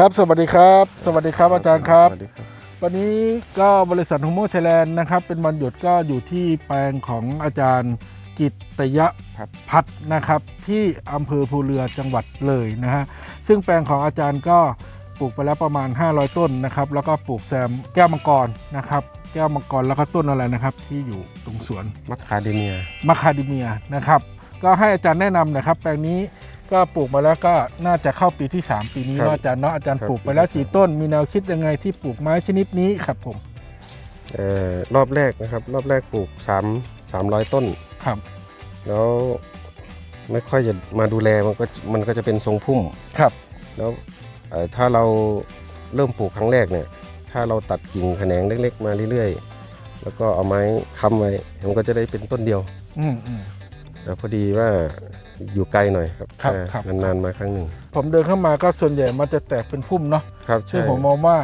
ครับ สวัสดีครับ สวัสดีครับอาจารย์ครับสวัสดีครับวันนี้ก็บริษัทฮโมไทยแลนด์นะครับ เป็นวันหยุดก็อยู่ที่แปลงของอาจารย์กิตตยะครับพัฒน์นะครับ ที่อำเภอภูเรือจังหวัดเลยนะฮะ ซึ่งแปลงของอาจารย์ก็ปลูกไปแล้วประมาณ 500 ต้นนะครับ แล้วก็ปลูกแซมแก้วมังกรนะครับ แก้วมังกรแล้วก็ต้นอะไรนะครับ ที่อยู่ตรงสวนมัคคาเดเมียมะคาเดเมียนะครับ ก็ให้อาจารย์แนะนำหนะครับ แปลงนี้ ก็ปลูกมาแล้วก็น่าจะเข้าปีที่ 3 ปีนี้ครับเนาะอาจารย์เนาะอาจารย์ครับปลูกไปแล้วกี่ต้น มีแนวคิดยังไงที่ปลูกไม้ชนิดนี้ครับผมเอ่อรอบแรกนะครับ รอบแรกปลูก3 300 ต้น ครับแล้วไม่ค่อยจะมาดูแลมันก็มันก็จะเป็นทรงพุ่ม ครับแล้วเอ่อถ้าเราเริ่มปลูกครั้งแรกเนี่ย ถ้าเราตัดกิ่งแขนงเล็ก ๆ มาเรื่อยๆ แล้วก็เอาไม้ค้ำไว้มันก็จะได้เป็นต้นเดียว อืมอืมแต่พอดีว่า อยู่ไกลหน่อยครับครับอ่าครับ นานๆมาครั้งหนึ่งผมเดินเข้ามาก็ส่วนใหญ่มันจะแตกเป็นพุ่มเนาะครับซึ่งใช่ผมมองว่า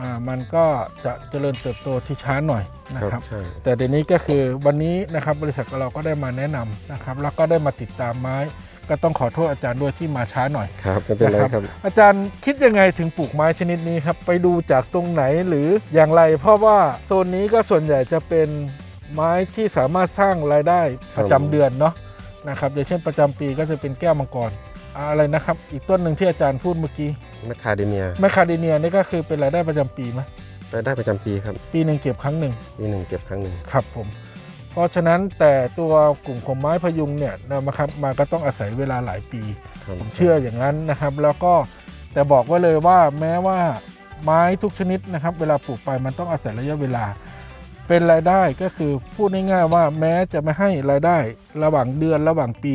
อ่ามันก็จะเจริญเติบโตที่ช้าหน่อยนะคครัรับ บใช่แต่เดี๋ยวนี้ก็คือวันนี้นะครับบริษัทของเราก็ได้มาแนะนำนะครับ แล้วก็ได้มาติดตามไม้ ก็ต้องขอโทษอาจารย์ด้วยที่มาช้าหน่อย ครับไม่เป็นไรนะครับครับ อาจารย์คิดยังไงถึงปลูกไม้ชนิดนี้ครับไปดูจากตรงไหนหรืออย่างไร เพราะว่าโซนนี้ก็ส่วนใหญ่จะเป็นไม้ที่สามารถสร้างรายได้ประจำเดือนเนาะ นะครับอย่างเช่นประจำปีก็จะเป็นแก้วมังกรอะไรนะครับ อีกต้นหนึ่งที่อาจารย์พูดเมื่อกี้มัคคาเดเมียแมคคาเดเนียนี่ก็คือเป็นรายได้ประจำปีไหมรายได้ประจำปีครับ ปีหนึ่งเก็บครั้งหนึ่งปีหนึ่งเก็บครั้งหนึ่งครับผมเพราะฉะนั้นแต่ตัวกลุ่มของไม้พยุงเนี่ยนะครับมาก็ต้องอาศัยเวลาหลายปีครับผมเชื่ออย่างนั้นนะครับ แล้วก็แต่บอกไว้เลยว่าแม้ว่าไม้ทุกชนิดนะครับ เวลาปลูกไปมันต้องอาศัยระยะเวลา เป็นรายได้ก็คือพูดง่ายๆว่าแม้จะไม่ให้รายได้ระหว่างเดือนระหว่างปี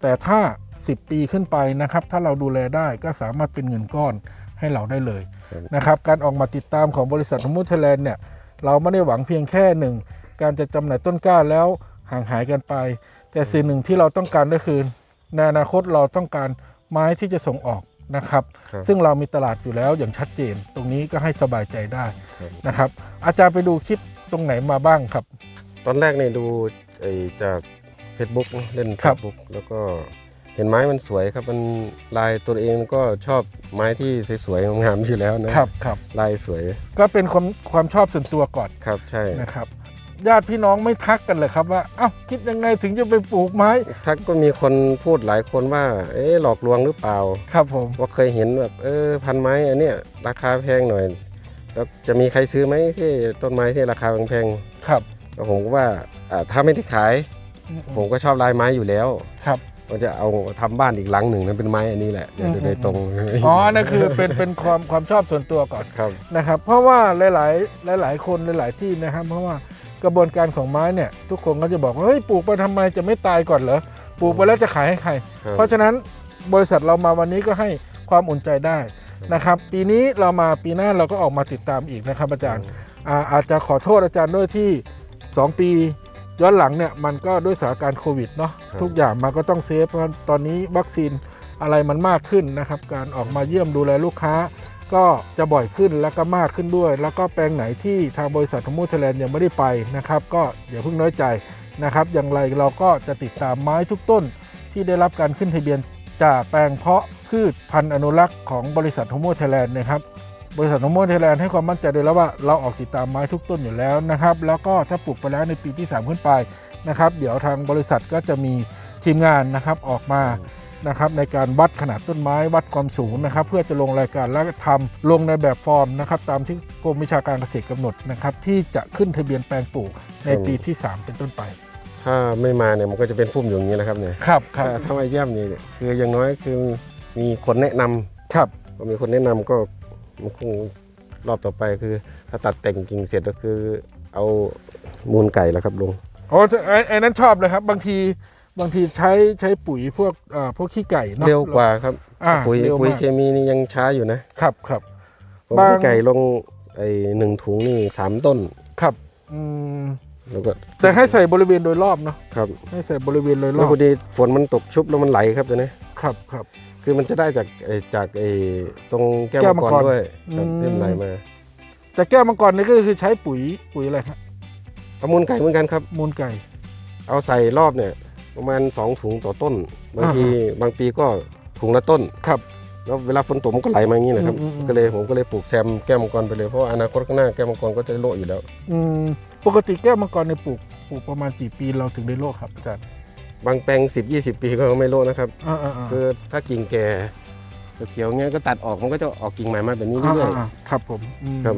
แต่ถ้า 10 ปีขึ้นไปนะครับ ถ้าเราดูแลได้ก็สามารถเป็นเงินก้อนให้เราได้เลยครับนะครับการออกมาติดตามของบริษัทฮมูทแลนด์เนี่ยเราไม่ได้หวังเพียงแค่หนึ่งการจะจำหน่ายต้นกล้าแล้วห่างหายกันไป แต่สิ่งหนึ่งที่เราต้องการก็คือในอนาคตเราต้องการไม้ที่จะส่งออกนะครับครับซึ่งเรามีตลาดอยู่แล้วอย่างชัดเจน ตรงนี้ก็ให้สบายใจได้ครับนะครับ อาจารย์ไปดูคลิป ตรงไหนมาบ้างครับ ตอนแรกเนี่ยดูไอ้จาก Facebook เนอะเล่นครับ Facebook แล้วก็เห็นไม้มันสวยครับมันลายตัวเองก็ชอบไม้ที่สวยๆงามๆอยู่แล้วนะครับครับลายสวยก็เป็นความความชอบส่วนตัวก่อนครับใช่ นะครับ ญาติพี่น้องไม่ทักกันเลยครับว่าเอ้าคิดยังไงถึงจะไปปลูกไม้ทักก็มีคนพูดหลายคนว่า เอ๊ะหลอกลวงหรือเปล่า ครับผม ว่าเคยเห็นแบบเออพันไม้อันเนี้ยราคาแพงหน่อย แล้วจะมีใครซื้อไหมที่ต้นไม้ที่ราคาแพงครับๆแล้วผมก็ว่าอ่าถ้าไม่ได้ขาย ผมก็ชอบลายไม้อยู่แล้วครับ ก็จะเอาทำบ้านอีกหลังหนึ่งนั้นเป็นไม้อันนี้แหละเดี๋ยวอืม โดยตรงอ๋อนั่นคือเป็นเป็นความความชอบส่วนตัวก่อน ครับ นะครับเพราะว่าหลาย ๆ หลาย ๆ คนหลาย ๆ ที่นะครับเพราะว่ากระบวนการของไม้เนี่ยทุกคนก็จะบอกว่าเฮ้ยปลูกไปทำไมจะไม่ตายก่อนเหรอปลูกไปแล้วจะขายให้ใคร ครับ เพราะฉะนั้นบริษัทเรามาวันนี้ก็ให้ความอุ่นใจได้ นะครับ ปีนี้เรามาปีหน้าเราก็ออกมาติดตามอีกนะครับอาจารย์อาอาจจะขอโทษอาจารย์ด้วยที่ 2 ปีย้อนหลังเนี่ยมันก็ด้วยสถานการณ์โควิดเนาะครับทุกอย่างมันก็ต้องเซฟเพราะตอนนี้วัคซีนอะไรมันมากขึ้นนะครับ การออกมาเยี่ยมดูแลลูกค้า ก็จะบ่อยขึ้นแล้วก็มากขึ้นด้วย แล้วก็แปลงไหนที่ทางบริษัททมูทแลนด์ยังไม่ได้ไปนะครับ ก็อย่าเพิ่งน้อยใจนะครับ อย่างไรเราก็จะติดตามไม้ทุกต้นที่ได้รับการขึ้นทะเบียนจากแปลงเพาะ พืชพันธุ์อนุรักษ์ของบริษัทโฮโมไทยแลนด์นะครับบริษัทโฮโมไทยแลนด์ให้ความมั่นใจเลยแล้วว่าเราออกติดตามไม้ทุกต้นอยู่แล้วนะครับ แล้วก็ถ้าปลูกไปแล้วในปีที่ 3 ขึ้นไปนะครับ เดี๋ยวทางบริษัทก็จะมีทีมงานนะครับออกมานะครับในการวัดขนาดต้นไม้วัดความสูงนะครับ เพื่อจะลงรายการและทำลงในแบบฟอร์มนะครับ ตามที่กรมวิชาการเกษตรกำหนดนะครับ ที่จะขึ้นทะเบียนแปลงปลูกในปีที่ 3 เป็นต้นไป ถ้าไม่มาเนี่ยมันก็จะเป็นพุ่มอยู่อย่างนี้นะครับเนี่ยครับครับถ้าถ้ามาเยี่ยมนี่คืออย่างน้อยคือ มีคนแนะนำครับพอมีคนแนะนำก็มันคงรอบต่อไปคือ ถ้าตัดแต่งกิ่งเสร็จก็คือเอามูลไก่แล้วครับลงโอ้ไอ้ไอ้นั้นชอบเลยครับ บางทีบางทีใช้ใช้ปุ๋ยพวกเอ่อพวกขี้ไก่เนาะเร็วกว่าครับอ่าปุ๋ยเร็วปุ๋ยมากเคมีนี่ยังช้าอยู่นะครับครับผมบางขี้ไก่ลงไอ้หนึ่งถุงนี่สามต้นครับอืมแล้วก็แต่ให้ใส่บริเวณโดยรอบเนาะครับ ให้ใส่บริเวณโดยรแล้อวบพอดีฝนมันตกชุบแล้วมันไหลครับตัวนี้ครับครับ คือมันจะได้จากไอ้จากไอ้ตรงแก้วแก้วมังมังกกรรด้วยครับอืม ที่มันไหลมาแต่แก้วมังกรนี่ก็คือใช้ปุ๋ยปุ๋ยอะไรครับเอามูลไก่เหมือนกันครับ มูลไก่ เอาใส่รอบเนี่ย ประมาณ 2 ถุงต่อต้น บางทีอ่าบางปีก็ถุงละต้น ครับ แล้วเวลาฝนตกมันก็ไหลมาอย่างนี้แหละครับ อืมอืมอืม ก็เลยผมก็เลยปลูกแซมแก้วมังกรไปเลยเพราะว่าอนาคตข้างหน้าแก้วมังกรก็จะโละอยู่แล้ว อืมปกติแก้วมังกรในยปลูกปลูกประมาณกี่ปีเราถึงได้โลกครับอาจารย์ บางแปลง 10 20 ปีก็ไม่โละนะครับ อ่าอ่าอ่าคือถ้ากิ่งแก่เขียวๆเงี้ยก็ตัดออกมันก็จะออกกิ่งใหม่มาแบบนี้เรื่อยอ่าๆครับผมอืมครับ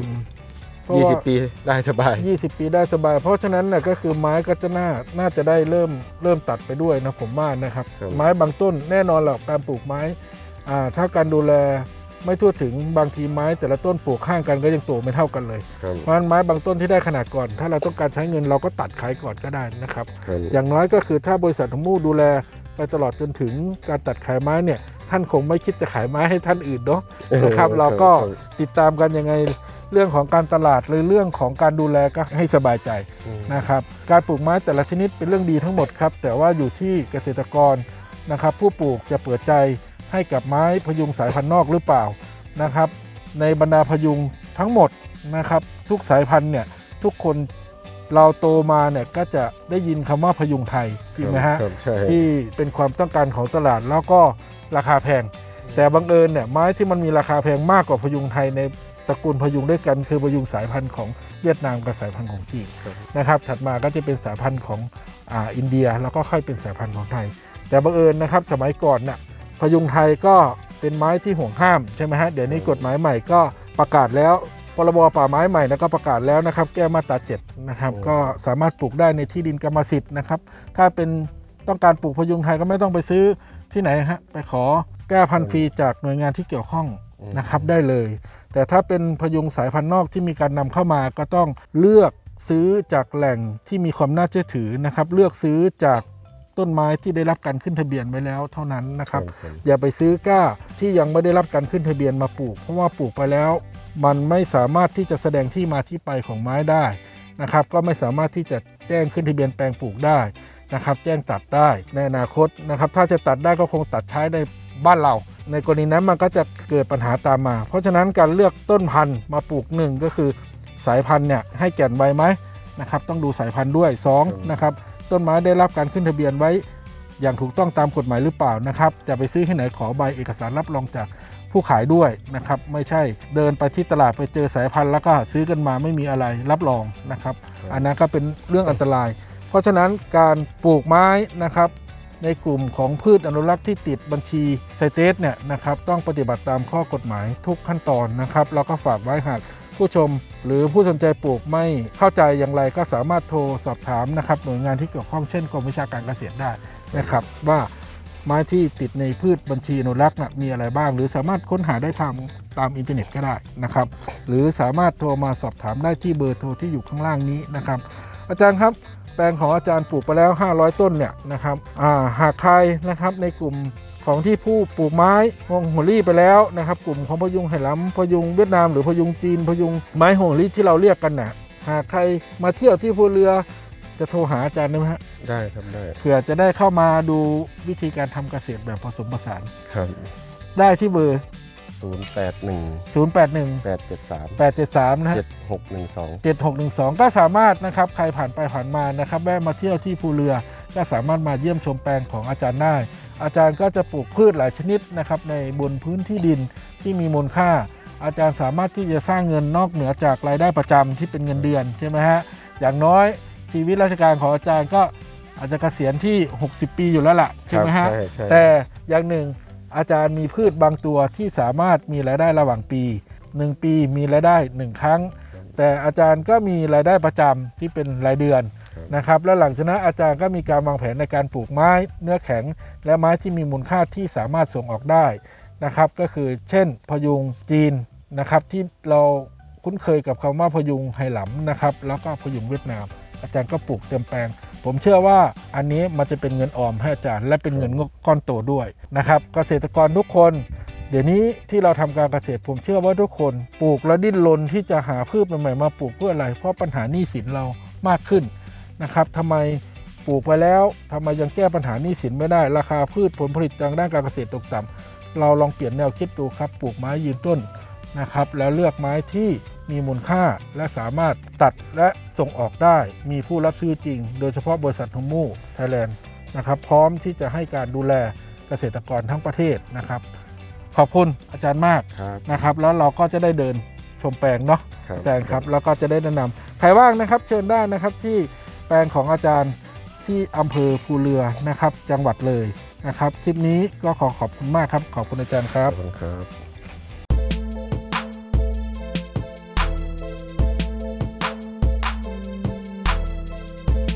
เพราะๆยี่ว่าสิบปีได้สบาย 20 ปีได้สบาย เพราะฉะนั้นน่ะก็คือไม้ก็จะน่าน่าจะได้เริ่มเริ่มตัดไปด้วยนะผมว่านะครับ ครับ ไม้บางต้นแน่นอนแหละการปลูกไม้อ่าถ้าการดูแล ไม่ทั่วถึงบางทีไม้แต่ละต้นปลูกข้างกันก็ยังโตไม่เท่ากันเลย ครับเพราะฉะนั้นไม้บางต้นที่ได้ขนาดก่อน ถ้าเราต้องการใช้เงินเราก็ตัดขายก่อนก็ได้นะครับ ครับอย่างน้อยก็คือถ้าบริษัทของมู่ดูแลไปตลอดจนถึงการตัดขายไม้เนี่ยท่านคงไม่คิดจะขายไม้ให้ท่านอื่นเนาะนะครับ เราก็ติดตามกันยังไงเรื่องของการตลาดหรือเรื่องของการดูแลก็ให้สบายใจอืม นะครับ การปลูกไม้แต่ละชนิดเป็นเรื่องดีทั้งหมดครับ แต่ว่าอยู่ที่เกษตรกรนะครับ ผู้ปลูกจะเปิดใจ ให้กับไม้พยุงสายพันธุ์นอกหรือเปล่านะครับ ในบรรดาพยุงทั้งหมดนะครับ ทุกสายพันธุ์เนี่ยทุกคนเราโตมาเนี่ยก็จะได้ยินคำว่าพยุงไทยจริงไหมฮะครับใช่ที่เป็นความต้องการของตลาดแล้วก็ราคาแพง แต่บังเอิญเนี่ยไม้ที่มันมีราคาแพงมากกว่าพยุงไทยในตระกูลพยุงด้วยกันคือพยุงสายพันธุ์ของเวียดนามกับสายพันธุ์ของจีนครับนะครับ ถัดมาก็จะเป็นสายพันธุ์ของอ่าอินเดียแล้วก็ค่อยเป็นสายพันธุ์ของไทย แต่บังเอิญนะครับสมัยก่อนน่ะพ ยุงไทยก็เป็นไม้ที่ห่วงห้ามใช่ไหมฮะเดี๋ยวนี้กฎหมายใหม่ก็ประกาศแล้วพรบป่าไม้ใหม่นะก็ประกาศแล้วนะครับ แก้มาตรา7นะครับก็สามารถปลูกได้ในที่ดินกรรมสิทธิ์นะครับ ถ้าเป็นต้องการปลูกพยุงไทยก็ไม่ต้องไปซื้อที่ไหนฮะไปขอแก้พันธุ์ฟรีจากหน่วยงานที่เกี่ยวข้องนะครับได้เลย แต่ถ้าเป็นพยุงสายพันธุ์นอกที่มีการนำเข้ามาก็ต้องเลือกซื้อจากแหล่งที่มีความน่าเชื่อถือนะครับ เลือกซื้อจาก ต้นไม้ที่ได้รับการขึ้นทะเบียนไว้แล้วเท่านั้นนะครับครับอย่าไปซื้อกล้าที่ยังไม่ได้รับการขึ้นทะเบียนมาปลูก เพราะว่าปลูกไปแล้ว มันไม่สามารถที่จะแสดงที่มาที่ไปของไม้ได้นะครับ ก็ไม่สามารถที่จะแจ้งขึ้นทะเบียนแปลงปลูกได้นะครับ แจ้งตัดได้ในอนาคตนะครับ ถ้าจะตัดได้ก็คงตัดใช้ในบ้านเรา ในกรณีนั้นมันก็จะเกิดปัญหาตามมา เพราะฉะนั้นการเลือกต้นพันธุ์มาปลูกหนึ่งก็คือสายพันธุ์เนี่ยให้แก่นใบไหมนะครับ ต้องดูสายพันธุ์ด้วยสองนะครับ ต้นไม้ได้รับการขึ้นทะเบียนไว้ อย่างถูกต้องตามกฎหมายหรือเปล่านะครับ จะไปซื้อที่ไหนขอใบเอกสารรับรองจากผู้ขายด้วยนะครับ ไม่ใช่เดินไปที่ตลาดไปเจอสายพันธุ์แล้วก็ซื้อกันมาไม่มีอะไรรับรองนะครับ อันนั้นก็เป็นเรื่องอันตราย เพราะฉะนั้นการปลูกไม้นะครับในกลุ่มของพืชอนุรักษ์ที่ติดบัญชีไซเตสเนี่ยนะครับต้องปฏิบัติตามข้อกฎหมายทุกขั้นตอนนะครับแล้วก็ฝากไว้หาก ผู้ชมหรือผู้สนใจปลูกไม่เข้าใจอย่างไรก็สามารถโทรสอบถามนะครับหน่วยงานที่เกี่ยวข้องเช่นกรมวิชาการเกษตรได้นะครับว่าไม้ที่ติดในพืชบัญชีอนุรักษ์นะมีอะไรบ้าง หรือสามารถค้นหาได้ทางตามอินเทอร์เน็ตก็ได้นะครับ หรือสามารถโทรมาสอบถามได้ที่เบอร์โทรที่อยู่ข้างล่างนี้นะครับ อาจารย์ครับแปลงของอาจารย์ปลูกไปแล้ว 500 ต้นเนี่ยนะครับหากใครนะครับในกลุ่ม ของที่ผู้ปลูกไม้ฮวงหัวลี่ไปแล้วนะครับ กลุ่มของพยุงไหหลำพยุงเวียดนามหรือพยุงจีนพยุงไม้ฮวงหัวลี่ที่เราเรียกกันน่ะหากใครมาเที่ยวที่ภูเรือจะโทรหาอาจารย์ได้ไหมฮะได้ครับได้เผื่อจะได้เข้ามาดูวิธีการทำเกษตรแบบผสมผสานครับ ได้ที่เบอร์ศูนย์แปดหนึ่ง081แปดเจ็ดสาม873นะฮะเจ็ดหกหนึ่งสอง7612 ก็สามารถนะครับใครผ่านไปผ่านมานะครับแวะมาเที่ยวที่ภูเรือก็สามารถมาเยี่ยมชมแปลงของอาจารย์ได้ อาจารย์ก็จะปลูกพืชหลายชนิดนะครับในบนพื้นที่ดินที่มีมูลค่า อาจารย์สามารถที่จะสร้างเงินนอกเหนือจากรายได้ประจำที่เป็นเงินเดือนใช่ไหมฮะอย่างน้อยชีวิตราชการของอาจารย์ก็อาจจะเกษียณที่ 60 ปีอยู่แล้วล่ะใช่ไหมฮะใช่ใช่แต่อย่างหนึ่งอาจารย์มีพืชบางตัวที่สามารถมีรายได้ระหว่างปี 1 ปีมีรายได้ 1 ครั้ง แต่อาจารย์ก็มีรายได้ประจำที่เป็นรายเดือน นะครับแล้วหลังจากนั้นอาจารย์ก็มีการวางแผนในการปลูกไม้เนื้อแข็ง และไม้ที่มีมูลค่าที่สามารถส่งออกได้นะครับ ก็คือเช่นพยุงจีนนะครับที่เราคุ้นเคยกับคำว่าพยุงไหหลำนะครับแล้วก็พยุงเวียดนาม อาจารย์ก็ปลูกเต็มแปลง ผมเชื่อว่าอันนี้มันจะเป็นเงินออมให้อาจารย์ และเป็นเงินงกก้อนโตด้วยนะครับเกษตรกรทุกคนเดี๋ยวนี้ที่เราทำการเกษตรผมเชื่อว่าทุกคนปลูกแล้วดิ้นรนที่จะหาพืชใหม่ๆมาปลูกเพื่ออะไร เพราะปัญหาหนี้สินเรามากขึ้น นะครับทำไมปลูกไปแล้วทำไมยังแก้ปัญหาหนี้สินไม่ได้ ราคาพืชผลผลิตทางด้านการเกษตรตกต่ำเราลองเปลี่ยนแนวคิดดูครับ ปลูกไม้ยืนต้นนะครับ แล้วเลือกไม้ที่มีมูลค่าและสามารถตัดและส่งออกได้ มีผู้รับซื้อจริง โดยเฉพาะบริษัททมูไทยแลนด์นะครับ พร้อมที่จะให้การดูแลเกษตรกรทั้งประเทศนะครับ ขอบคุณอาจารย์มากครับนะครับ แล้วเราก็จะได้เดินชมแปลงเนาะครับอาจารย์ครับ แล้วก็จะได้แนะนำใครว่างนะครับ เชิญได้นะครับที่ แปลงของอาจารย์ที่อำเภอภูเรือนะครับ จังหวัดเลยนะครับ คลิปนี้ก็ขอขอบคุณมากครับ ขอบคุณอาจารย์ครัอบบคุณครับ